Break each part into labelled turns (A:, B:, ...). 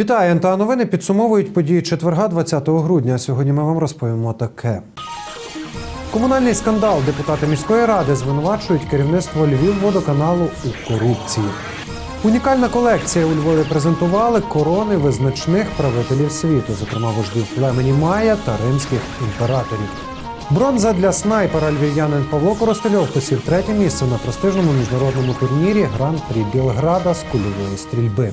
A: Вітаю, НТА новини підсумовують події четверга 20 грудня. Сьогодні ми вам розповімо таке. Комунальний скандал депутати міської ради звинувачують керівництво Львівводоканалу у корупції. Унікальна колекція у Львові презентували корони визначних правителів світу, зокрема вождів племені Майя та римських імператорів. Бронза для снайпера львів'янин Павло Коростельов посів третє місце на престижному міжнародному турнірі Гран-прі Білграда з кульової стрільби.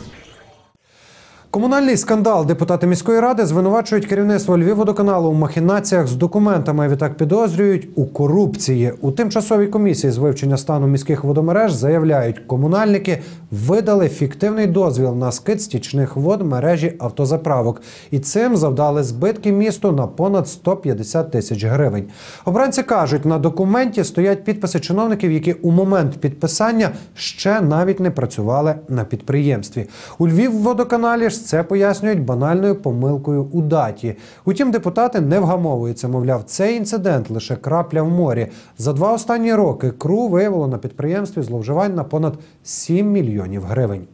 A: Комунальний скандал депутати міської ради звинувачують керівництво Львівводоканалу у махінаціях з документами. Відтак підозрюють у корупції. У тимчасовій комісії з вивчення стану міських водомереж заявляють, комунальники видали фіктивний дозвіл на скид стічних вод мережі автозаправок і цим завдали збитки місту на понад 150 тисяч гривень. Обранці кажуть, на документі стоять підписи чиновників, які у момент підписання ще навіть не працювали на підприємстві. У Львівводоканалі ж це пояснюють банальною помилкою у даті. Утім, депутати не вгамовуються. Мовляв, цей інцидент лише крапля в морі. За два останні роки КРУ виявило на підприємстві зловживань на понад 7 мільйонів гривень.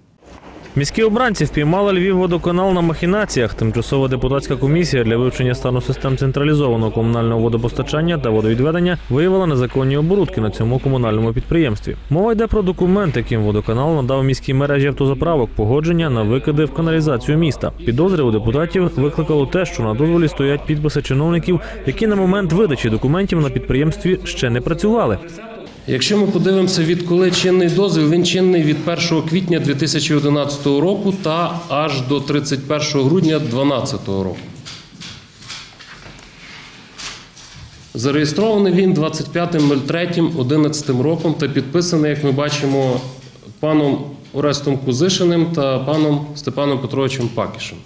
B: Міські обранці впіймали Львівводоканал на махінаціях. Тимчасова депутатська комісія для вивчення стану систем централізованого комунального водопостачання та водовідведення виявила незаконні оборудки на цьому комунальному підприємстві. Мова йде про документ, яким водоканал надав міській мережі автозаправок погодження на викиди в каналізацію міста. Підозри у депутатів викликало те, що на дозволі стоять підписи чиновників, які на момент видачі документів на підприємстві ще не працювали.
C: Якщо ми подивимося, відколи чинний дозвіл, він чинний від 1 квітня 2011 року та аж до 31 грудня 2012 року. Зареєстрований він 25.03.11 роком та підписаний, як ми бачимо, паном Орестом Кузишиним та паном Степаном Петровичем Пакішем.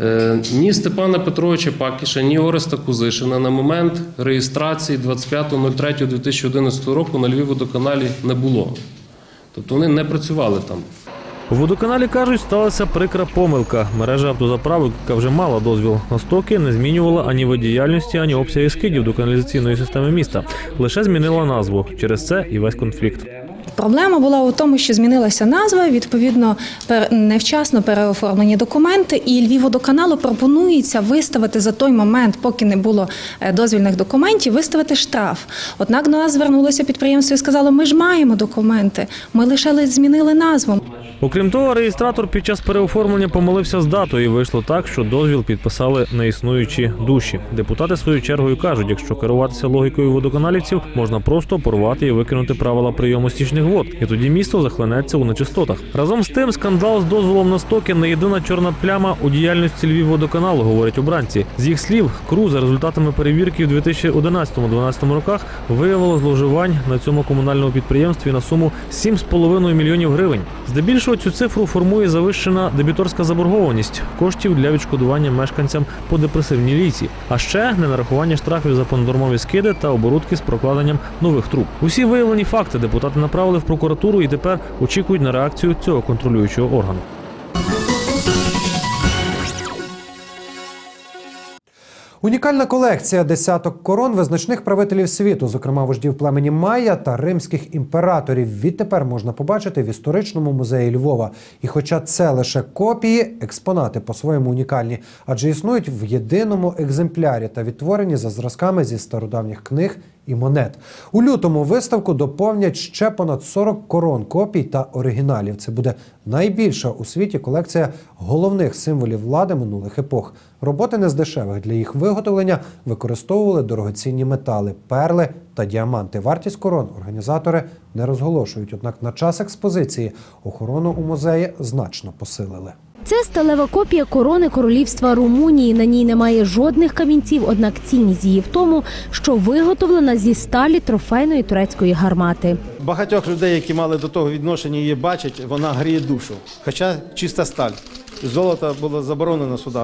C: Е, Ні Степана Петровича Пакіша, ні Ореста Кузишина на момент реєстрації 25.03.2011 року на Львівводоканалі не було. Тобто вони не працювали там.
B: У водоканалі кажуть, сталася прикра помилка. Мережа автозаправок, яка вже мала дозвіл на стоки, не змінювала ані вид діяльності, ані обсяги скидів до каналізаційної системи міста. Лише змінила назву. Через це і весь конфлікт.
D: Проблема була у тому, що змінилася назва, відповідно, невчасно переоформлені документи, і Львівводоканалу пропонується виставити за той момент, поки не було е, дозвільних документів, виставити штраф. Однак до нас звернулося підприємство і сказало, ми ж маємо документи, ми лише змінили назву.
B: Окрім того, реєстратор під час переоформлення помилився з датою. і Вийшло так, що дозвіл підписали неіснуючі душі. Депутати своєю чергою кажуть, якщо керуватися логікою водоканалівців, можна просто порвати і викинути правила прийому стічних вод, і тоді місто захлинеться у нечистотах. Разом з тим, скандал з дозволом на стоки не єдина чорна пляма у діяльності Львівводоканалу, говорять обранці. З їх слів, КРУ за результатами перевірки в 2011-2012 роках виявило зловживань на цьому комунальному підприємстві на суму 7,5 мільйонів гривень. Здебільшого цю цифру формує завищена дебіторська заборгованість коштів для відшкодування мешканцям по депресивній ліці, а ще ненарахування штрафів за понаднормові скиди та оборудки з прокладенням нових труб. Усі виявлені факти депутати направили в прокуратуру і тепер очікують на реакцію цього контролюючого органу.
A: Унікальна колекція десяток корон визначних правителів світу, зокрема вождів племені Майя та римських імператорів. Відтепер можна побачити в історичному музеї Львова. І хоча це лише копії, експонати по-своєму унікальні, адже існують в єдиному екземплярі та відтворені за зразками зі стародавніх книг і монет. У лютому виставку доповнять ще понад 40 корон копій та оригіналів. Це буде найбільша у світі колекція головних символів влади минулих епох. Роботи не з дешевих для їх виготовлення використовували дорогоцінні метали, перли та діаманти. Вартість корон організатори не розголошують. Однак на час експозиції охорону у музеї значно посилили.
E: Це сталева копія корони королівства Румунії. На ній немає жодних камінців, однак цінність її в тому, що виготовлена зі сталі трофейної турецької гармати.
F: Багатьох людей, які мали до того відношення, її бачать, вона гріє душу. Хоча чиста сталь. Золото було заборонено сюди.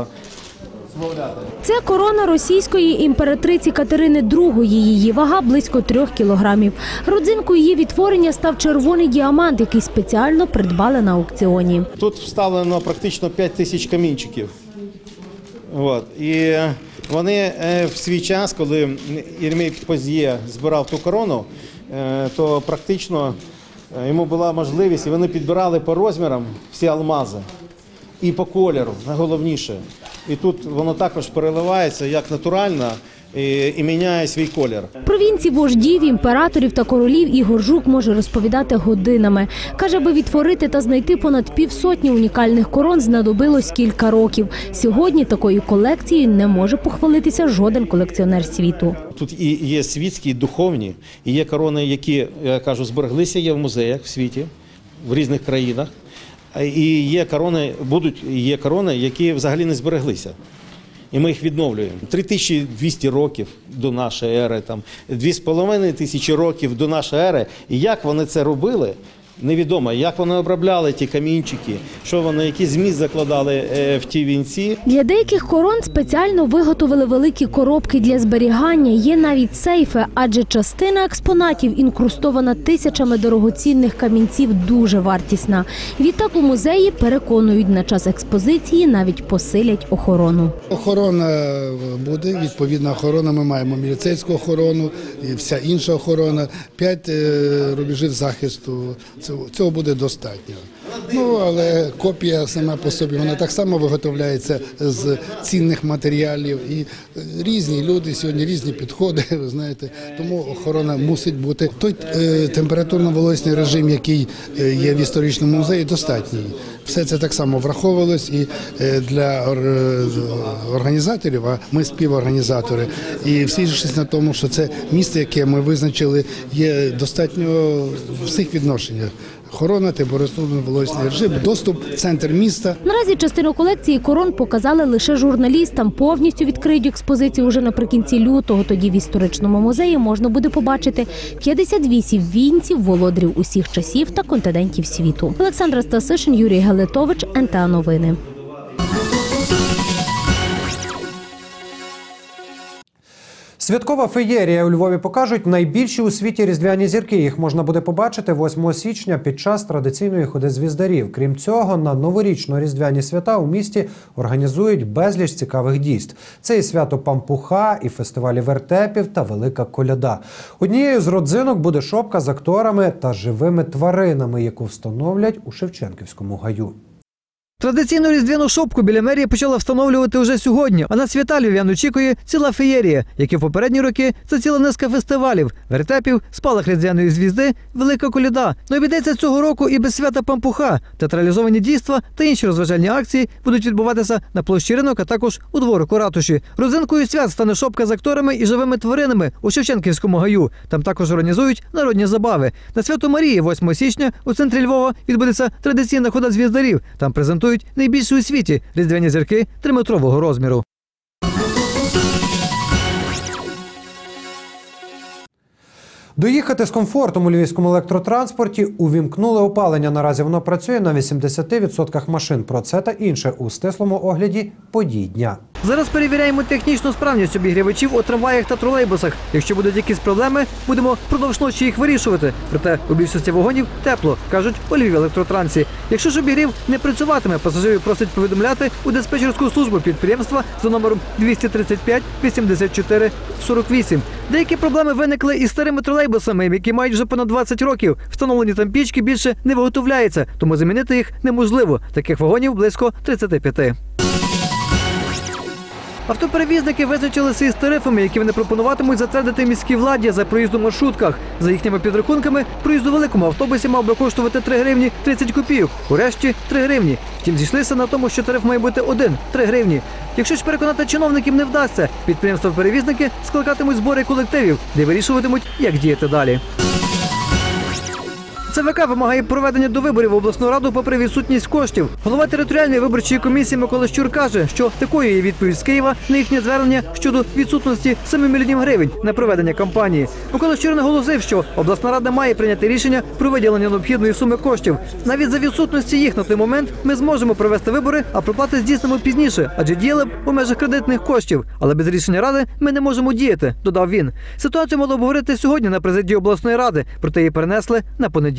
F: Змовляти.
E: Це корона російської імператриці Катерини II. Її вага близько трьох кілограмів. Родзинкою її відтворення став червоний діамант, який спеціально придбали на аукціоні.
F: Тут вставлено практично 5 тисяч камінчиків. От. І вони е, в свій час, коли Єрмій Поз'є збирав ту корону, е, то практично е, йому була можливість, і вони підбирали по розмірам всі алмази. і по кольору, найголовніше. І тут воно також переливається як натурально і, і міняє свій колір.
E: Про вінці вождів, імператорів та королів Ігор Жук може розповідати годинами. Каже, аби відтворити та знайти понад півсотні унікальних корон знадобилось кілька років. Сьогодні такою колекцією не може похвалитися жоден колекціонер світу.
F: Тут і є світські, і духовні, і є корони, які я кажу, збереглися, є в музеях в світі, в різних країнах. І є корони, будуть є корони, які взагалі не збереглися. І ми їх відновлюємо. 3200 років до нашої ери, там 2,5 тисячі років до нашої ери. І як вони це робили, невідомо. Як вони обробляли ті камінчики, що вони, який зміст закладали е, в ті вінці.
E: Для деяких корон спеціально виготовили великі коробки для зберігання. Є навіть сейфи, адже частина експонатів інкрустована тисячами дорогоцінних камінців, дуже вартісна. Відтак у музеї переконують на час експозиції навіть посилять охорону.
G: Охорона буде, відповідна охорона. Ми маємо міліцейську охорону і вся інша охорона. П'ять е, рубежів захисту. Цього, буде достатньо. Ну але копія сама по собі вона так само виготовляється з цінних матеріалів. І е, різні люди сьогодні різні підходи. Ви знаєте, тому охорона мусить бути. Той е, температурно-волосний режим, який е, є в історичному музеї, достатній. Все це так само враховувалось і для організаторів, а ми співорганізатори. І всі зійшлися на тому, що це місце, яке ми визначили, є достатньо в всіх відношеннях. Охорона, температурно волосний режим, доступ в центр міста.
E: Наразі частину колекції корон показали лише журналістам. Повністю відкриють експозицію уже наприкінці лютого. Тоді в історичному музеї можна буде побачити 58 вінців володарів усіх часів та континентів світу. Олександра Стасишин, Юрій Галитович, НТА Новини.
A: Святкова феєрія у Львові покажуть найбільші у світі різдвяні зірки. Їх можна буде побачити 8 січня під час традиційної ходи звіздарів. Крім цього, на новорічно-різдвяні свята у місті організують безліч цікавих дійств. Це і свято Пампуха, і фестивалі вертепів та велика коляда. Однією з родзинок буде шопка з акторами та живими тваринами, яку встановлять у Шевченківському гаю.
H: Традиційну різдвяну шопку біля мерії почала встановлювати уже сьогодні. А на свята львів'ян очікує ціла феєрія, як і в попередні роки це ціла низка фестивалів, вертепів, спалах різдвяної звізди, велика коляда. Не обійдеться цього року і без свята пампуха. Театралізовані дійства та інші розважальні акції будуть відбуватися на площі ринок, а також у дворику ратуші. Родзинкою свят стане шопка з акторами і живими тваринами у Шевченківському гаю. Там також організують народні забави. На свято Марії, 8 січня, у центрі Львова відбудеться традиційна хода звіздарів. Там презентують найбільші у світі різдвяні зірки триметрового розміру.
A: Доїхати з комфортом у львівському електротранспорті увімкнули опалення. Наразі воно працює на 80% машин. Про це та інше у стислому огляді подій дня.
H: Зараз перевіряємо технічну справність обігрівачів у трамваях та тролейбусах. Якщо будуть якісь проблеми, будемо впродовж ночі їх вирішувати. Проте у більшості вагонів тепло, кажуть у Львів електротрансі. Якщо ж обігрів не працюватиме, пасажирів просять повідомляти у диспетчерську службу підприємства за номером 235 84 48. Деякі проблеми виникли із старими тролейбусами, які мають вже понад 20 років. Встановлені там пічки більше не виготовляються, тому замінити їх неможливо. Таких вагонів близько 35. Автоперевізники визначилися із тарифами, які вони пропонуватимуть затвердити міській владі за проїзд у маршрутках. За їхніми підрахунками, проїзд у великому автобусі мав би коштувати 3 гривні 30 копійок, у решті 3 гривні. Втім, зійшлися на тому, що тариф має бути один 3 гривні. Якщо ж переконати чиновників не вдасться, підприємства-перевізники скликатимуть збори колективів, де вирішуватимуть, як діяти далі. ЦВК вимагає проведення до виборів обласну раду попри відсутність коштів. Голова територіальної виборчої комісії Микола Щур каже, що такою є відповідь з Києва на їхнє звернення щодо відсутності 7 мільйонів гривень на проведення кампанії. Микола Щур наголосив, що обласна рада має прийняти рішення про виділення необхідної суми коштів. Навіть за відсутності їх на той момент ми зможемо провести вибори, а проплати здійснимо пізніше, адже діяли б у межах кредитних коштів. Але без рішення ради ми не можемо діяти, додав він. Ситуацію мало обговорити сьогодні на президії обласної ради, проте її перенесли на понеділок.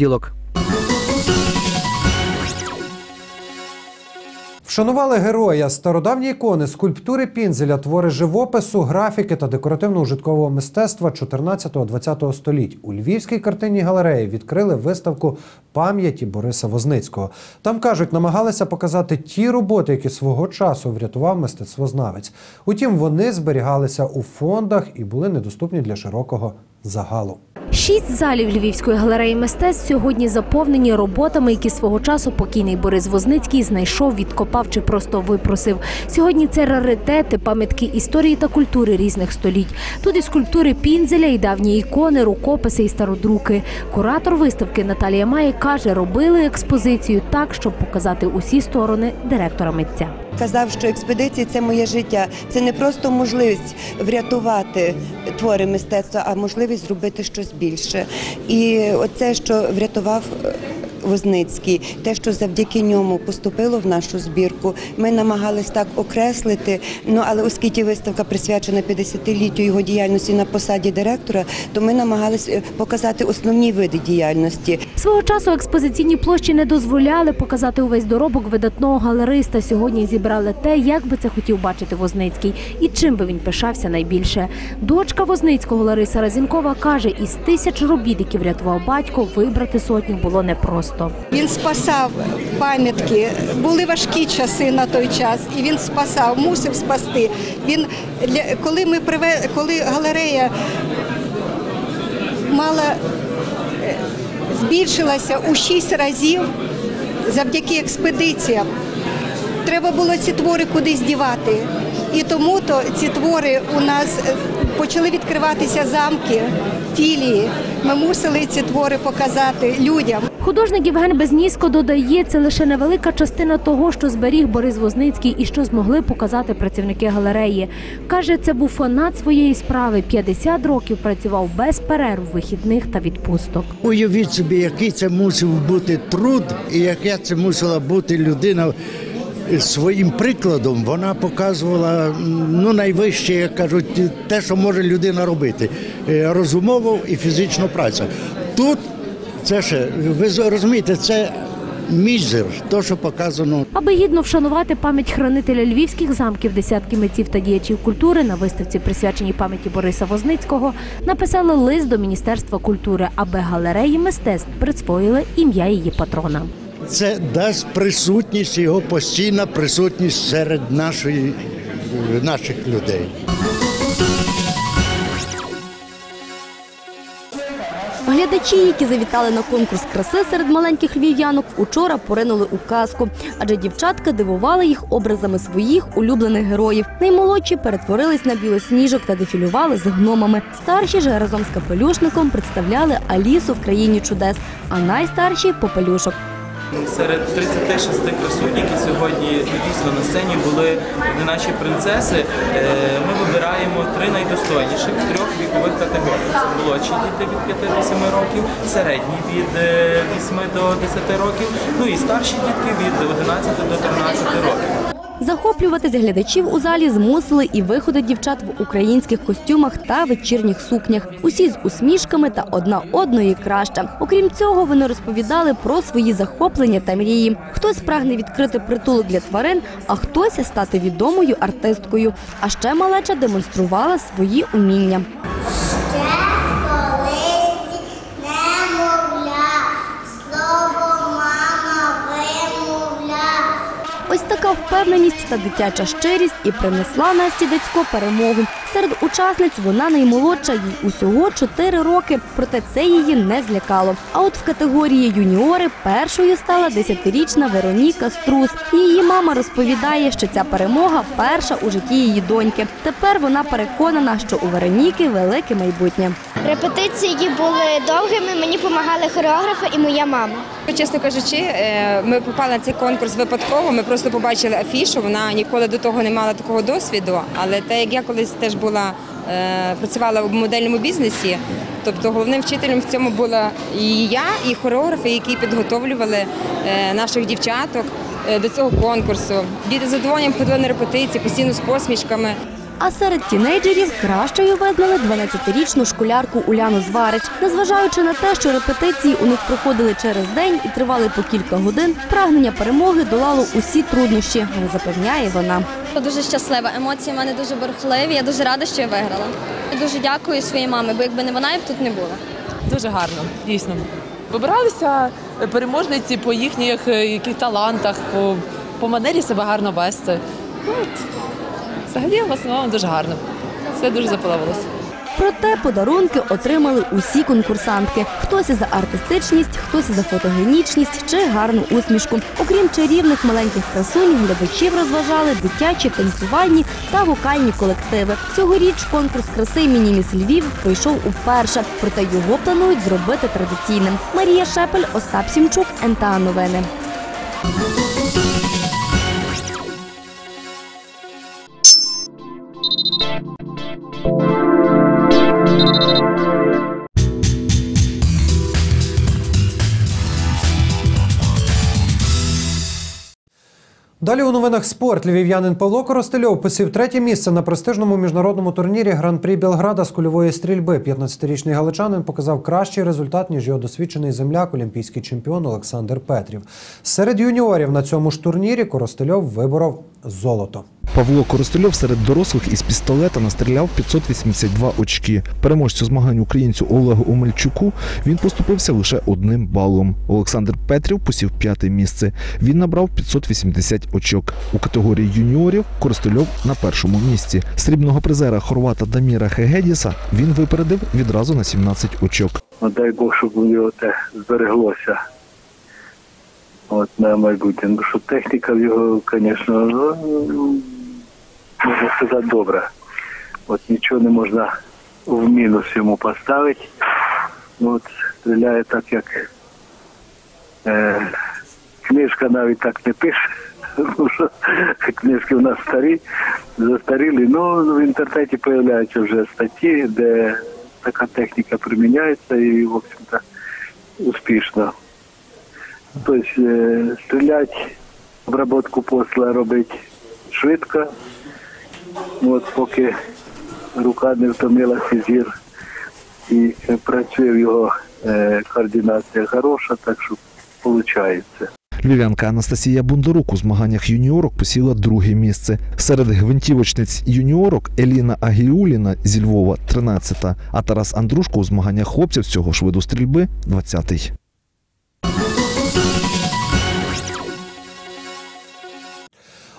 A: Вшанували героя стародавні ікони, скульптури пінзеля, твори живопису, графіки та декоративно-ужиткового мистецтва 14-20 століть. У Львівській картинній галереї відкрили виставку пам'яті Бориса Возницького. Там кажуть, намагалися показати ті роботи, які свого часу врятував мистецтвознавець. Утім, вони зберігалися у фондах і були недоступні для широкого загалу.
E: Шість залів Львівської галереї мистецтв сьогодні заповнені роботами, які свого часу покійний Борис Возницький знайшов, відкопав чи просто випросив. Сьогодні це раритети, пам'ятки історії та культури різних століть. Тут і скульптури пінзеля, і давні ікони, рукописи і стародруки. Куратор виставки Наталія Має каже, робили експозицію так, щоб показати усі сторони директора митця.
I: Казав, що експедиції це моє життя. Це не просто можливість врятувати твори мистецтва, а можливість зробити щось більше. І оце, що врятував. Возницький, те, що завдяки ньому поступило в нашу збірку, ми намагались так окреслити. Ну але оскільки виставка присвячена 50-літтю його діяльності на посаді директора, то ми намагались е, показати основні види діяльності.
E: Свого часу експозиційні площі не дозволяли показати увесь доробок видатного галериста. Сьогодні зібрали те, як би це хотів бачити Возницький і чим би він пишався найбільше. Дочка Возницького Лариса Разінкова каже, із тисяч робіт, які врятував батько, вибрати сотню було непросто.
J: Він спасав пам'ятки. Були важкі часи на той час, і він спасав, мусив спасти. Він коли ми приве, коли галерея мала е, збільшилася у шість разів завдяки експедиціям. Треба було ці твори кудись дівати. І тому то ці твори у нас е, почали відкриватися замки, філії. Ми мусили ці твори показати людям.
E: Художник Євген Безніско додає, це лише невелика частина того, що зберіг Борис Возницький і що змогли показати працівники галереї. Каже, це був фанат своєї справи. 50 років працював без перерв, вихідних та відпусток.
K: Уявіть собі, який це мусив бути труд, і яка це мусила бути людина своїм прикладом. Вона показувала ну найвище, як кажуть, те, що може людина робити Е, розумово і фізично праця. Тут це ще ви розумієте, це мізер, то що показано
E: Аби гідно вшанувати пам'ять хранителя львівських замків, десятки митців та діячів культури на виставці, присвяченій пам'яті Бориса Возницького, написали лист до Міністерства культури, аби галереї мистецтв присвоїли ім'я її патрона.
K: Це дасть присутність його постійна присутність серед нашої наших людей.
L: Глядачі, які завітали на конкурс краси серед маленьких львів'янок, учора поринули у казку, адже дівчатка дивували їх образами своїх улюблених героїв. Наймолодші перетворились на білосніжок та дефілювали з гномами. Старші ж разом з капелюшником представляли Алісу в країні чудес, а найстарші попелюшок.
M: Серед 36 красунь, які сьогодні дійсно на сцені були наші принцеси, е, ми вибираємо три найдостойніших трьох вікових категоріях. Це молодші діти від 5 до 7 років, середні від е, 8 до 10 років, ну і старші дітки від 11 до 13 років.
L: Захоплюватись глядачів у залі змусили і виходи дівчат в українських костюмах та вечірніх сукнях. Усі з усмішками та одна одної краща. Окрім цього, вони розповідали про свої захоплення та мрії. Хтось прагне відкрити притулок для тварин, а хтось стати відомою артисткою. А ще малеча демонструвала свої уміння. Впевненість та дитяча щирість і принесла Насті Дацько перемогу. Серед учасниць вона наймолодша, їй усього 4 роки, проте це її не злякало. А от в категорії юніори першою стала 10-річна Вероніка Струс. Її мама розповідає, що ця перемога перша у житті її доньки. Тепер вона переконана, що у Вероніки велике майбутнє.
N: Репетиції були довгими, мені допомагали хореографи і моя мама.
O: Чесно кажучи, е, ми попали на цей конкурс випадково. Ми просто побачили афішу. Вона ніколи до того не мала такого досвіду. Але те, як я колись теж була е, працювала в модельному бізнесі, тобто головним вчителем в цьому була і я, і хореографи, які підготовлювали е, наших дівчаток до цього конкурсу. Діти з задоволенням ходили на репетиції, постійно з посмішками.
L: А серед тінейджерів кращою визнали 12-річну школярку Уляну Зварич. Незважаючи на те, що репетиції у них проходили через день і тривали по кілька годин, прагнення перемоги долало усі труднощі, запевняє вона.
P: Дуже щаслива. Емоції в мене дуже бурхливі. Я дуже рада, що я виграла. І дуже дякую своїй мамі, бо якби не вона, я б тут не була.
Q: Дуже гарно, дійсно. Вибиралися переможниці по їхніх е, яких талантах, по, по манері себе гарно вести. Взагалі, в основному дуже гарно. Все дуже заподобалось.
L: Проте подарунки отримали усі конкурсантки. Хтось за артистичність, хтось за фотогенічність чи гарну усмішку. Окрім чарівних маленьких красунь, глядачів розважали дитячі танцювальні та вокальні колективи. Цьогоріч конкурс краси «Мініміс Львів пройшов уперше, проте його планують зробити традиційним. Марія Шепель, Остап Сімчук, НТА Новини.
A: Далі у новинах спорт львів'янин Павло Коростельов посів третє місце на престижному міжнародному турнірі Гран-прі Білграда з кульової стрільби. 15-річний галичанин показав кращий результат ніж його досвідчений земляк, олімпійський чемпіон Олександр Петрів. Серед юніорів на цьому ж турнірі Коростельов виборов золото.
R: Павло Коростельов серед дорослих із пістолета настріляв 582 очки. Переможцю змагань українцю Олегу Омельчуку він поступився лише одним балом. Олександр Петрів посів п'яте місце. Він набрав 580 очок. У категорії юніорів Коростельов на першому місці. Срібного призера хорвата Даміра Хегедіса він випередив відразу на 17 очок.
S: Ну, дай Бог, щоб у нього те збереглося. От на майбутнє. Ну, що техніка в його, звісно, ну, можна сказати, добра. От нічого не можна в мінус йому поставити. Ну, от стріляє так, як е, книжка навіть так не пише. Тому що книжки в нас старі, застарілі. Ну, в інтернеті з'являються вже статті, де така техніка приміняється і, в общем-то, успішно. Тобто е, стріляти, обработку посла робити швидко. От поки рука не втомилася зір і працює в його е, координація хороша, так що виходить.
R: Львів'янка Анастасія Бондарук у змаганнях юніорок посіла друге місце. Серед гвинтівочниць юніорок Еліна Агіуліна зі Львова 13-та, а Тарас Андрушко у змаганнях хлопців цього ж виду стрільби 20-й.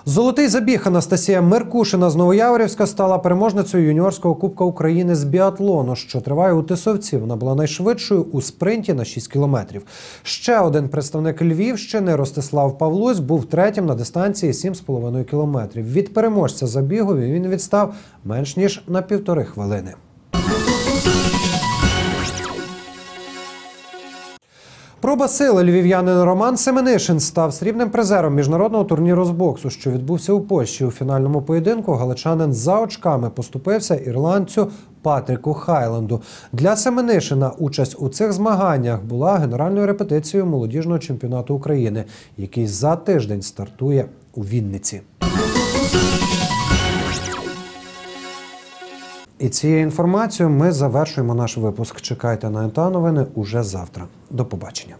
A: Золотий забіг Анастасія Меркушина з Новояворівська стала переможницею юніорського кубка України з біатлону, що триває у Тисовці. Вона була найшвидшою у спринті на 6 кілометрів. Ще один представник Львівщини Ростислав Павлусь був третім на дистанції 7,5 кілометрів. Від переможця забігу він відстав менш ніж на півтори хвилини. Проба сили львів'янин Роман Семенишин став срібним призером міжнародного турніру з боксу, що відбувся у Польщі. У фінальному поєдинку галичанин за очками поступився ірландцю Патріку Хайленду. Для Семенишина участь у цих змаганнях була генеральною репетицією молодіжного чемпіонату України, який за тиждень стартує у Вінниці. І цією інформацією ми завершуємо наш випуск. Чекайте на НТА новини уже завтра. До побачення.